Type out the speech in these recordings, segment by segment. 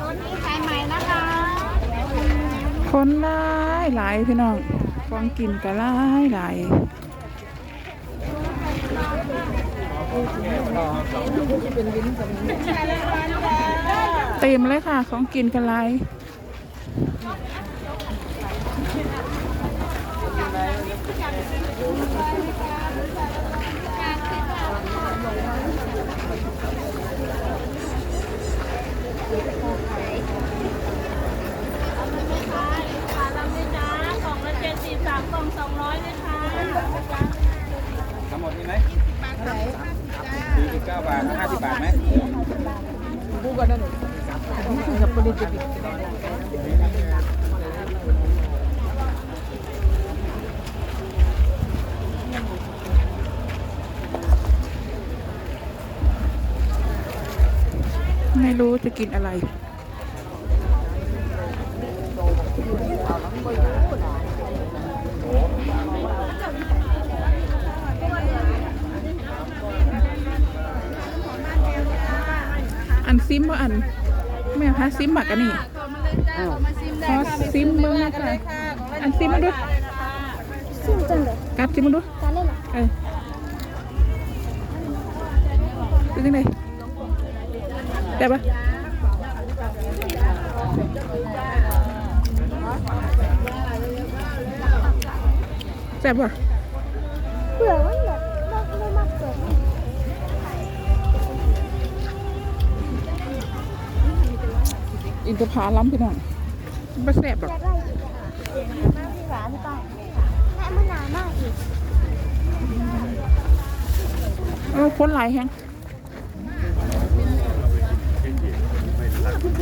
รถนี้ขายใหม่นะคะคนหลายหลายพี่น้องของกินก็หลายหลายเต็มเลยค่ะ ของกินกันหลาย ขาลำเลยจ้ากล่องละเจ็ดสิบสามกล่องสองร้อยเลยค่ะ ทั้งหมดนี่ไหมสี่สิบเก้าบาทห้าสิบบาทไหมไม่รู้จะกินอะไร อันซิมว่าอันแม่พาซิมหมักกันนี่ขอซิมมึงค่ะอันซิมมาดูซิ่งจังเลยกัดซิมมาดูการเล่นอะเออเป็นยังไงได้ปะแซ่บปะเผื่อมั อินทผาล้ำพี่น้องไม่แซ่บหรอกอยากได้อีกอะมากที่หวานพี่ป้าแม่มันหนามากอีกเออคนหลายแฮงคุณ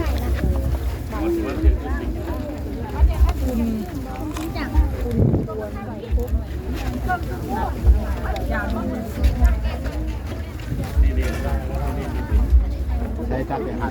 ใช้จับเป็นหัน